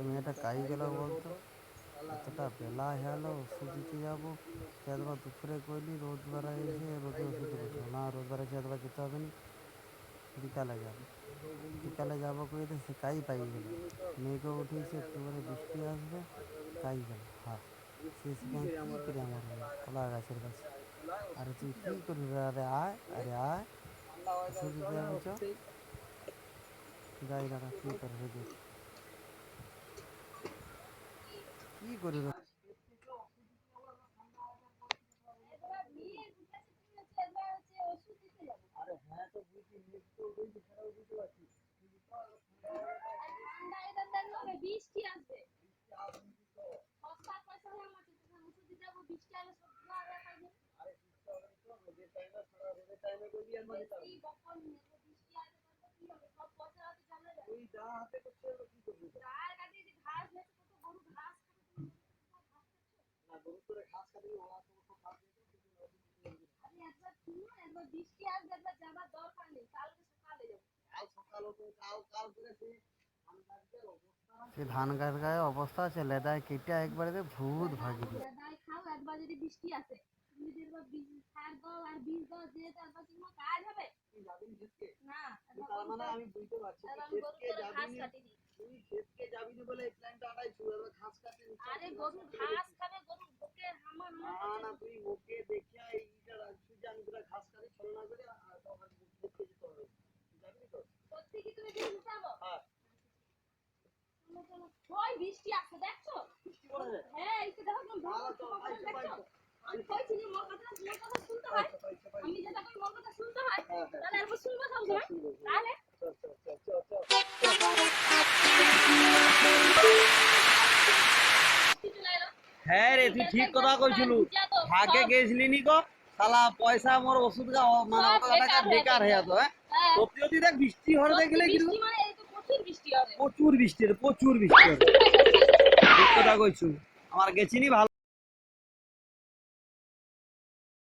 তুমি এটা কাই গেল বলতো? এতটা বেলা হলো, ওষুধ দিতে যাব। চেতবা দুপুরে কইলি রোদ বেড়া এসে রোদে ওষুধ দিতে না রোদ বেড়া চেতবা যেতে হবে না। বিকালে যাব। বিকালে যাব কইতে সে কাই পাই গেল। মেঘও উঠেছে একটু করে বৃষ্টি আসবে, কাই গেল। হ্যাঁ সেখানে কী করে আমার হবে কলা গাছের কাছে। আরে তুই কী করবি? আরে আয় আরে আয়। ওষুধ দিতে কী করে রেখে কী করি রে? বৃষ্টি আসবে সস্তার পয়সা হয়ে আমার ওষুধ দিতে যাব বৃষ্টি আলে সব ধোয়া হয়ে যাবে বেশি বকন নেব, বৃষ্টি আসবে তারপর কি হবে সব পয়সা হাতে চলে যাবে গায়ে কাটিয়ে যে ঘাস হয়েছে কত গরু ঘাস খাবে তুমি সব ঘাস খাচ্ছো। আরে একবার শুনো একবার বৃষ্টি আসবে একবার যাবার দরকার নেই কালকে সকালে যাব সে ধান গাছ গায়ে অবস্থা আছে, লেদায় কেটে একবারে ভূত ভাগি খাও একবার যদি বৃষ্টি আসে ঘাস খাবে গরু ওকে হামা না হামা না তুই ওকে দেখিয়া এইটা রাখছিস যে আমি তোরা ঘাস কাটি ছলনা করে আর তখন ক্ষেতকে যেতে হবে তুই যাবি নি তো সত্যি কি তুমি বীজ যাব হ্যাঁ চলো চলো ওই বৃষ্টি আসছে দেখছ? কি বলে রে? হ্যাঁ এই তো দেখো কেমন আরে তো, ভোর ভোর আইসো, দেখছ? আমি কইছি যে মোর কথা মোর কথা শুনতে পাইছে, পাইছে। আমি যেটা কই মোর কথা শুনতে। তাহলে একবার শুনব সব সময় তাহলে? চল, চল, চল, চল, চল। বৃষ্টি চলে এলো রে তুই ঠিক কথা কইছিলু। আগে গেছিলি নি গো? শালা পয়সা মোর ওষুধ গা মানে টাকা বেকার হয়ে হ্যাঁ হ্যাঁ? সত্যি দেখ বৃষ্টি হওয়ার দেখলে কি মানে প্রচুর বৃষ্টি হবে। প্রচুর বৃষ্টি রে, প্রচুর বৃষ্টি হবে। কথা কইছু। আমার গেছিনি ভালো